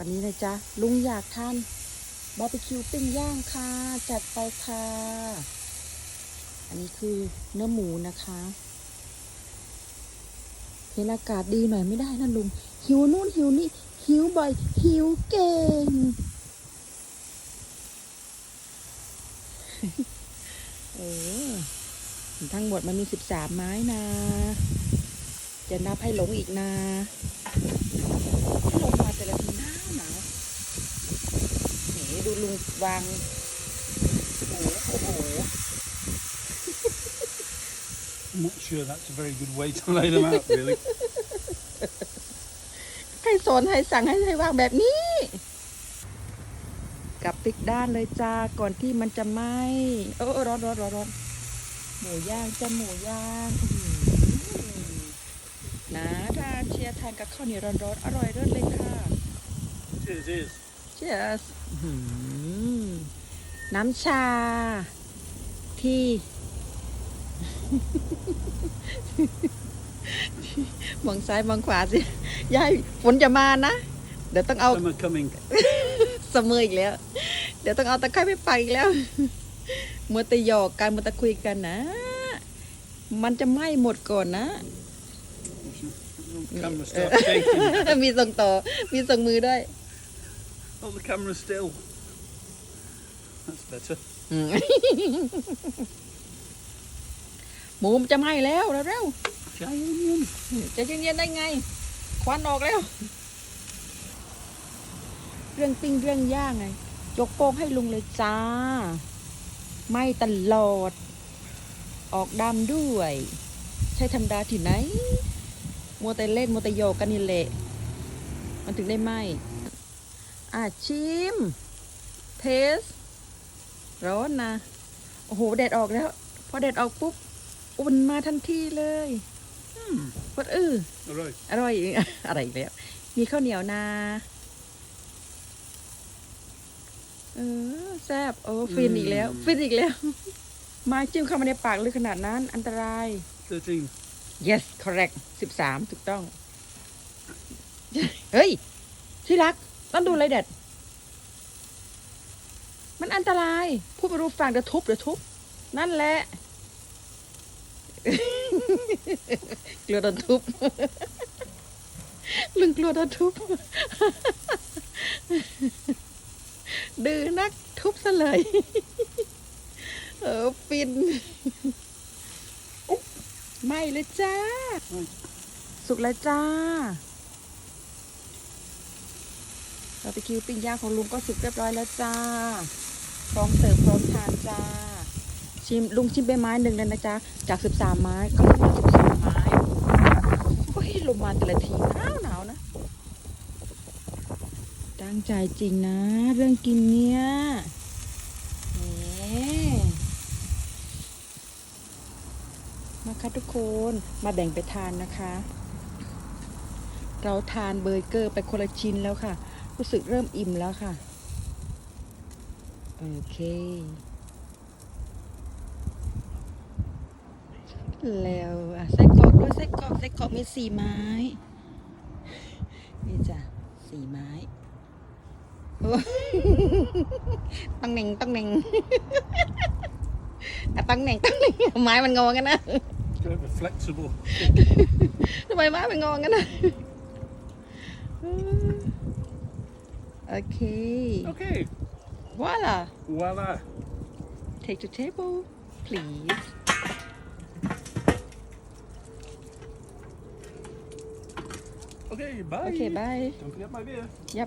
วันนี้นะจ๊ะ ลุงอยากทานบาร์บีคิวปิ้งย่างค่ะ จัดไปค่ะ อันนี้คือเนื้อหมูนะคะเห็นอากาศดีหน่อยไม่ได้นะลุง หิวนู่นหิวนี่ หิวบ่อย หิวเก่ง เออ ทั้งหมดมันมีสิบสามไม้นะ จะนับให้หลงอีกนะลงมา หนาวหนาวนี่ดูลุงวางโอ้โหโอ้โห I'm not sure that's a very good way to lay them out, really. ใครสอนให้สั่งให้ให้วางแบบนี้ กลับติกด้านเลยจ้า ก่อนที่มันจะไหม้โอ้ร้อนร้อนร้อนร้อนหมูย่างจ้าหมูย่างอื้อหือนะถ้าเชียร์ทานกับข้าวเหนียวร้อนร้อนๆอร่อยเลิศเลยค่ะ Cheers, cheers. Cheers อื้อหือน้ำชา ที่ มองซ้ายมองขวาสิยายฝนจะมานะ เดี๋ยวต้องเอา Summer coming. เสมออีกแล้ว เดี๋ยวต้องเอาตะไคร้ไปปักอีกแล้วมัวแต่หยอกกันมัวแต่คุยกันนะ มันจะไหม้หมดก่อนนะ Camera เออ starts shaking. มีส่งต่อ มีส่งมือด้วย Oh, the camera's still. That's better. อืมหมูมันจะไหม้แล้วเร็ว Giant. ๆจะเย็นๆได้ไง ควันออกแล้ว เรื่องปิ้งเรื่องย่างไง ยกโป้งให้ลุงเลยจ้า ไหม้ตลอด ออกดำด้วย ใช่ธรรมดาที่ไหน มัวแต่เล่นมัวแต่โยกกันนี่แหละ มันถึงได้ไหม อะชิม เทส ร้อนนะ โอ้โหแดดออกแล้ว พอแดดออกปุ๊บ อุ่นมาทันทีเลย Hmm. วัดเออ All right. อร่อย อะไรอีกแล้ว มีข้าวเหนียวนา เออแซ่บโอ้ฟินอีกแล้วอืมฟินอีกแล้ว มาจิ้มเข้ามาในปากเลยขนาดนั้น อันตราย 13. yes correct สิบสามถูกต้อง เฮ้ย ที่รัก ต้องดูอะไรเด็ด มันอันตราย พูดไปรู้ฟังเดี๋ยวทุบเดี๋ยวทุบ นั่นแหละ กลัวโดนทุบลุงกลัวโดนทุบ ดื้อนักทุบซะเลย เออฟินไม่เลยจ้า สุกแล้วจ้าบาร์บีคิวปิ้งย่างของลุงก็สุกเรียบร้อยแล้วจ้า พร้อมเสิร์ฟพร้อมทานจ้า ชิมลุงชิมไปไม้หนึ่งเลยนะจ๊ะ จากสิบสามไม้ก็เป็นสิบสามไม้โอ้ยลมมาแต่ละทีหนาวหนาวนะ ตั้งใจจริงนะ เรื่องกินเนี่ยแหมมาค่ะทุกคนมาแบ่งไปทานนะคะ เราทานเบอร์เกอร์ไปคนละชิ้นแล้วค่ะ รู้สึกเริ่มอิ่มแล้วค่ะ โอเค แล้วอะไส้กรอกด้วยไส้กรอกไส้กรอกมีสี่ไม้ นี่จ้ะสี่ไม้โอ้ต้องเหน่งต้องเหน่งอะต้องเหน่งต้องเหน่งไม้มันงอกันนะ Kind of flexible. ทำไมไม้มันงอกันนะ Okay. Okay. Voila. Voila. Take the table, please. Okay, bye. Okay, bye. Don't forget my beer. Yep.